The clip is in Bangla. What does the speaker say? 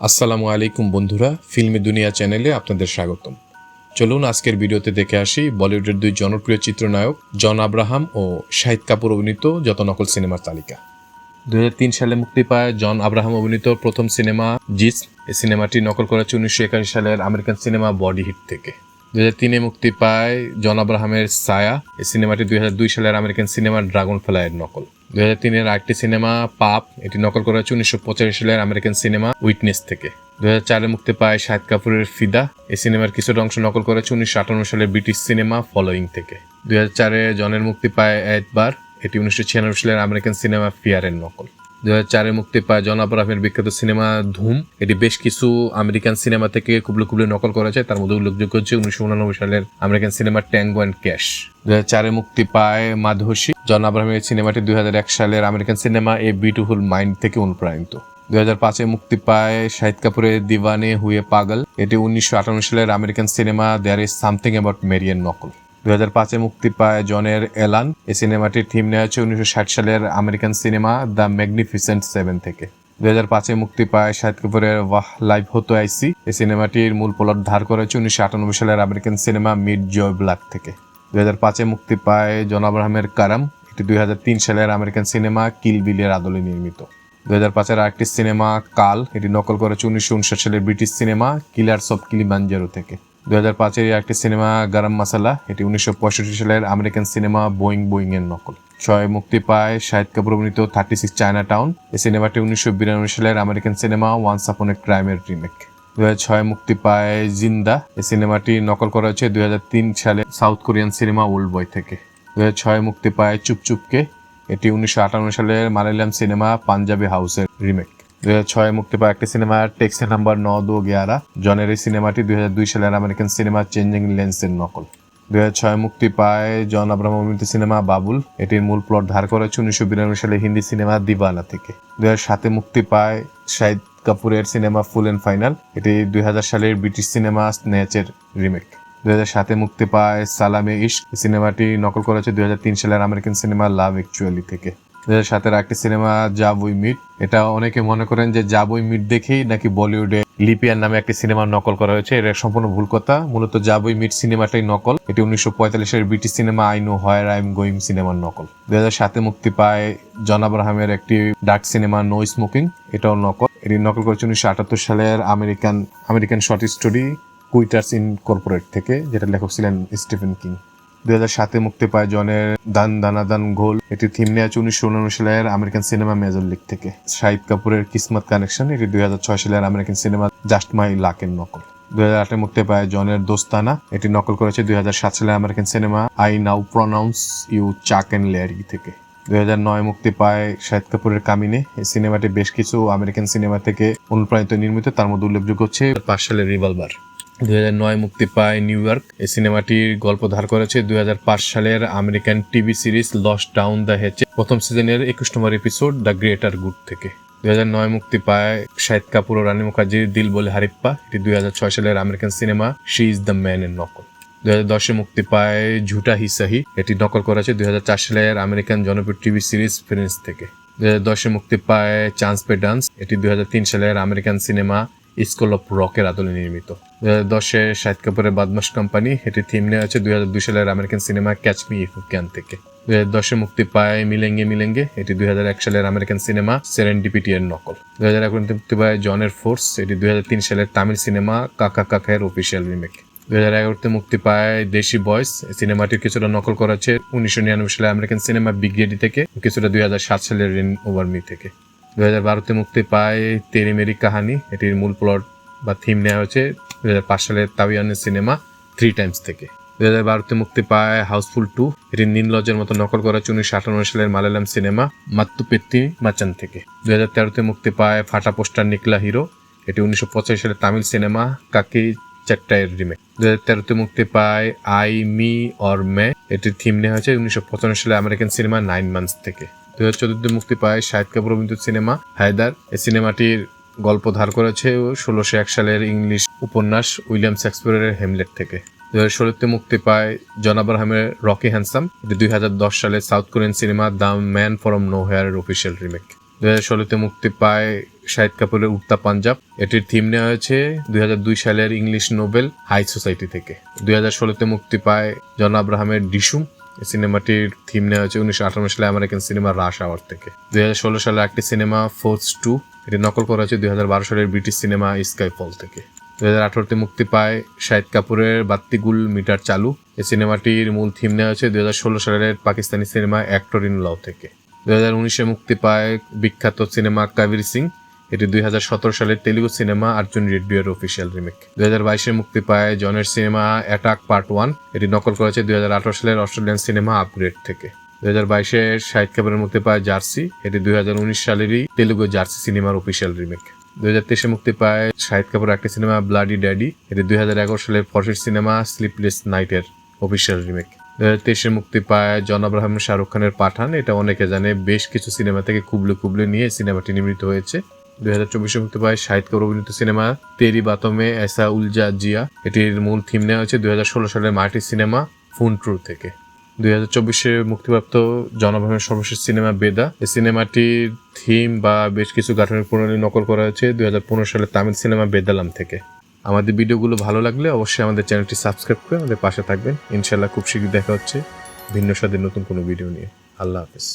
আসসালামু আলাইকুম বন্ধুরা, ফিল্মি দুনিয়া চ্যানেলে আপনাদের স্বাগতম। চলুন আজকের ভিডিওতে দেখে আসি বলিউডের দুই জনপ্রিয় চিত্রনায়ক জন আব্রাহাম ও শাহিদ কাপুর অভিনীত যত নকল সিনেমার তালিকা। দুই হাজার তিন সালে মুক্তি পায় জন আব্রাহাম অভিনীত প্রথম সিনেমা জিস। এই সিনেমাটি নকল করেছে উনিশশো একাশি সালের আমেরিকান সিনেমা বডি হিট থেকে। দু তিনে মুক্তি পায় জন আব্রাহামের সায়া এই সিনেমাটি দুই সালের আমেরিকান সিনেমা ড্রাগন ফ্লাইয়ের নকল। দুই হাজার তিনের আরেকটি সিনেমা, পাপ, এটি নকল করা হয়েছে উনিশশো পঁচাশি সালের আমেরিকান সিনেমা উইটনেস থেকে। দুই হাজার চারে মুক্তি পায় শাহিদ কাপুরের ফিদা। এই সিনেমার কিছুটা অংশ নকল করেছে উনিশশো আটান্ন সালের ব্রিটিশ সিনেমা ফলোয়িং থেকে। দুই হাজার চারে জনের মুক্তি পায় একবার এটি উনিশশো ছিয়ানব্বই সালের আমেরিকান সিনেমা ফিয়ারের নকল। দু চারে মুক্তি পায় জন আব্রাহামের বিখ্যাত সিনেমা ধুম। এটি বেশ কিছু আমেরিকান সিনেমা থেকে কুবলে কুবলে নকল করেছে। তার মধ্যে উল্লেখযোগ্য হচ্ছে উনিশশো উনানব্বই সালের American cinema Tango and Cash. দু চারে মুক্তি পায় মাধবসী জন আব্রাহামের সিনেমাটি দুই এক সালের American cinema A Beautiful Mind থেকে অনুপ্রাণিত। দুই হাজার পাঁচে মুক্তি পায় শাহিদ কাপুরের দিওয়ানে হুয়ে পাগল। এটি উনিশশো আটান্ন সালের American cinema There Is Something About Marian নকল। হাজার পাঁচে মুক্তি পায় জনের এলান। এই সিনেমাটির থিম নেওয়া হচ্ছে উনিশশো ষাট সালের American cinema The Magnificent Seven থেকে। দুই হাজার পাঁচে মুক্তি পায় শাহিদ কাপুরের ওয়াহ, লাইভ হতো আইসি। এই সিনেমাটির মূল প্লট ধার করেছে উনিশশো আটানব্বই সালের American cinema Meet Joe Black থেকে। দুই হাজার পাঁচে মুক্তি পায় জন আব্রাহামের কারাম। এটি দুই হাজার তিন সালের আমেরিকান সিনেমা কিল বিলের আদলে নির্মিত। দুই হাজার পাঁচের আরেকটি সিনেমা কাল। এটি নকল করেছে উনিশশো উনষাট সালের British cinema Killers of Kilimanjaro থেকে। হাজার পাঁচের একটি সিনেমা, গরম মাসালা এটি উনিশশো পঁয়ষট্টি সালের আমেরিকান সিনেমা বোয়িং বোয়িং এর নকল। ছয় মুক্তি পায় শাহিদ কাপুর অভিনীত থার্টি সিক্স চায়না টাউন এই সিনেমাটি উনিশশো বিরানব্বই সালের আমেরিকান সিনেমা ওয়ান্স আপন এ ক্রাইমের রিমেক। হাজার ছয় মুক্তি পায় জিন্দা। এই সিনেমাটি নকল করা হয়েছে হাজার তিন সালে South Korean cinema Old Boy থেকে। হাজার ছয় মুক্তি পায় চুপচুপকে। এটি উনিশশো আটান্ন সালের মালায়ালাম সিনেমা পাঞ্জাবি হাউসের রিমেক। ছয় মুক্তি পায় একটি সিনেমা টেক্সে নাম্বার ন দো গিয়ারা জনের এই সিনেমাটি দুই হাজার দুই সালের আমেরিকান সিনেমা চেঞ্জিং লেন্সের নকল। দুই হাজার ছয় মুক্তি পায় জন আব্রাহাম অভিনীত সিনেমা বাবুল এটির মূল প্লট ধার করেছে উনিশশো বিরানব্বই সালে হিন্দি সিনেমা দিবানা থেকে। দুই হাজার সাতে মুক্তি পায় শাহিদ কাপুরের সিনেমা ফুল অ্যান্ড ফাইনাল এটি দুই হাজার সালের ব্রিটিশ সিনেমা স্ন্যাচের রিমেক দুই হাজার সাতে মুক্তি পায় সালামে ইশক সিনেমাটি নকল করেছে দুই হাজার তিন সালের আমেরিকান সিনেমা লাভ অ্যাকচুয়ালি থেকে। সাতের একটি সিনেমা জাবুই মিট। এটা অনেকে মনে করেন যে জাবুই মিট দেখেই নাকি বলিউডে লিপিয়ার নামে একটি সিনেমা নকল করা হয়েছে। এটা সম্পূর্ণ ভুল কথা। মূলত জাবুই মিট সিনেমাটাই নকল। এটি উনিশশো পঁয়তাল্লিশের British cinema I Know Where I Am Going সিনেমার নকল। দু হাজার সাতে মুক্তি পায় জন আব্রাহামের একটি ডার্ক সিনেমা, নো স্মোকিং। এটাও নকল। এটি নকল করেছে উনিশশো আটাত্তর সালের American American short story Quitters In Corporate থেকে যেটা লেখক ছিলেন স্টিফেন কিং। দুই হাজার সাতে মুক্তি পায় জনের দান দানাদান ঘোল। এটি থিম নিয়ে আছে উনিশশো উনআশি সালের আমেরিকান সিনেমা মেজর লিগ থেকে। শাহিদ কাপুরের কিসমত কানেকশন এটি দুই হাজার ছয় সালের আমেরিকান সিনেমা জাস্ট মাই লাকের নকল। দুই হাজার আটে মুক্তি পায় জনের দোস্তানা, এটি নকল করেছে দুই হাজার সাত সালের American cinema I Now Pronounce You Chuck and Larry থেকে। দুই হাজার নয় মুক্তি পায় শাহিদ কাপুরের কামিনে। এই সিনেমাটি বেশ কিছু আমেরিকান সিনেমা থেকে অনুপ্রাণিত নির্মিত, তার মধ্যে উল্লেখযোগ্য হচ্ছে পাঁচ সালের রিভলভার। দুই মুক্তি পায় নিউ ইয়র্ক। এই সিনেমাটির গল্প ধার করেছে দুই হাজার পাঁচ সালের American TV series loss down the হেচে প্রথম সিজনের একুশ number episode The Greater Good থেকে। দুই নয় মুক্তি পায় শাহিদ কাপুর ও রানী মুখার্জির দিল বলে হারিপ্পা। এটি দুই হাজার ছয় সালের American cinema She Is The Man এর নকল। দুই হাজার দশে মুক্তি পায় ঝুটা হিসাহি এটি নকল করেছে দুই হাজার চার সালের আমেরিকান জনপ্রিয় টিভি সিরিজ ফ্রেন্স থেকে। দুই হাজার দশে মুক্তি পায় চান্স পে ডান্স। এটি দুই হাজার তিন সালের আমেরিকান সিনেমা স্কুল অফ রকের আদলে নির্মিত। দুই হাজার দশে শাহিদ কাপুরের বাদমাস কোম্পানি এটি থিম নেওয়া হচ্ছে দুই হাজার দুই সালের American cinema Catch Me If Can থেকে। দুই হাজার দশে মুক্তি পায় মিলেঙ্গে মিলেঙ্গে, এটি দুই হাজার এক সালের আমেরিকান সিনেমা সেরেন্ডিপিটি এর নকল। দুই হাজার এগারোতে মুক্তি পায় জনের ফোর্স এটি দুই হাজার তিন সালের তামিল সিনেমা কাকা কাকায়ের অফিসিয়াল রিমেক দুই হাজার এগারোতে মুক্তি পায় দেশি বয়স সিনেমাটির কিছুটা নকল করা হচ্ছে উনিশশো নিরানব্বই সালে আমেরিকান সিনেমা বিগ থেকে, কিছুটা দুই হাজার সাত সালের রিন ওভার মি থেকে। দুই হাজার বারোতে মুক্তি পায় তেরি মেরি কাহানি। এটির মূল প্লট বা থিম নেওয়া হয়েছে দুই হাজার পাঁচ সালের তাবিয়ানের সিনেমা থ্রি টাইমস থেকে। দুই হাজার বারোতে মুক্তি পায় হাউসফুল টু এটি নীললজের মতো নকল করা উনিশশো আটান্ন সালের মালায়ালাম সিনেমা মাত্তুপেত্তি মাচান থেকে। দুই হাজার তেরোতে মুক্তি পায় ফাটা পোস্টার নিকলা হিরো, এটি উনিশশো পঁচাশি সালের তামিল সিনেমা কাকি চারটায়ের রিমেক দু হাজার তেরোতে মুক্তি পায় আই মি অর মে, এটির থিম নেওয়া হয়েছে উনিশশো পঁচানব্বই সালে আমেরিকান সিনেমা নাইন মান্থস থেকে। দু হাজার মুক্তি পায় শাহিদ কাপুর অভিনীত সিনেমা হায়দার। এই সিনেমাটির গল্প ধার করেছে ষোলোশো এক সালের ইংলিশ উপন্যাস উইলিয়াম শেক্সপিয়ারের হেমলেট থেকে। দু হাজার ষোলোতে মুক্তি পায় জন আব্রাহামের রকি হ্যান্ডসাম। দুই হাজার দশ সালে South Korean cinema The Man From No হেয়ারের official remake. দু দুই হাজার ষোলোতে মুক্তি পায় শাহিদ কাপুরের উত্তা পাঞ্জাব। এটির থিম নেওয়া হয়েছে দুই হাজার দুই সালের ইংলিশ নোবেল হাই সোসাইটি থেকে। দুই হাজার ষোলোতে মুক্তি পায় জন আব্রাহামের ডিসুম। এই সিনেমাটির থিম নেওয়া হয়েছে উনিশশো আঠারো সালে আমেরিকান সিনেমা রাশ আওয়ার থেকে। দুই হাজার ষোলো সালে একটি সিনেমা ফোর্স টু এটি নকল করা হয়েছে দুই হাজার বারো সালের ব্রিটিশ সিনেমা স্কাই ফল থেকে। দুই হাজার আঠারোতে মুক্তি পায় শাহিদ কাপুরের বাত্তিগুল মিটার চালু। এই সিনেমাটির মূল থিম নেওয়া হয়েছে দুই হাজার ষোলো সালের Pakistani cinema Actor In Law থেকে। দুই হাজার উনিশে মুক্তি পায় বিখ্যাত সিনেমা কাবির সিং এটি দুই হাজার সতেরো সালের তেলুগু সিনেমা অর্জুন রেড্ডিওর অফিসিয়াল রিমেক দুই হাজার বাইশে মুক্তি পায় জনের সিনেমা অ্যাটাক পার্ট ওয়ান এটি নকল করেছে দুই হাজার আঠারো সালের অস্ট্রেলিয়ান সিনেমা আপগ্রেড থেকে। দুই হাজার বাইশে শাহিদ কাপুরের মুক্তি পায় জার্সি। এটি দুই হাজার উনিশ সালেরই তেলুগু জার্সি সিনেমার অফিসিয়াল রিমেক দুই হাজার তেইশে মুক্তি পায় শাহিদ কাপুর একটি সিনেমা ব্লাডি ড্যাডি এটি দুই হাজার এগারো সালের ফসির সিনেমা স্লিপলেস নাইটের অফিসিয়াল রিমেক দুই হাজার তেইশে মুক্তি পায় জন আব্রাহাম শাহরুখ খানের পাঠান। এটা অনেকে জানে, বেশ কিছু সিনেমা থেকে কুবলে কুবলে নিয়ে সিনেমাটি নির্মিত হয়েছে। দুই হাজার চব্বিশে মুক্তি পায় শাহিদ কাপুর অভিনীত সিনেমা তেরি বাতমে এসা উলজা জিয়া। এটির মূল থিম নেওয়া হয়েছে দুই হাজার ষোলো সালের মার্টি সিনেমা ফুন ট্রু থেকে। দুই হাজার চব্বিশে মুক্তিপ্রাপ্ত জনভাবের সর্বশেষ সিনেমা বেদা। এই সিনেমাটির থিম বা বেশ কিছু গাঠনিক প্রণালী নকল করা হয়েছে দুই হাজার পনেরো সালের তামিল সিনেমা বেদালাম থেকে। আমাদের ভিডিওগুলো ভালো লাগলে অবশ্যই আমাদের চ্যানেলটি সাবস্ক্রাইব করে আমাদের পাশে থাকবেন। ইনশাল্লাহ খুব শীঘ্রই দেখা হচ্ছে ভিন্ন স্বাদের নতুন কোনো ভিডিও নিয়ে। আল্লাহ হাফেজ।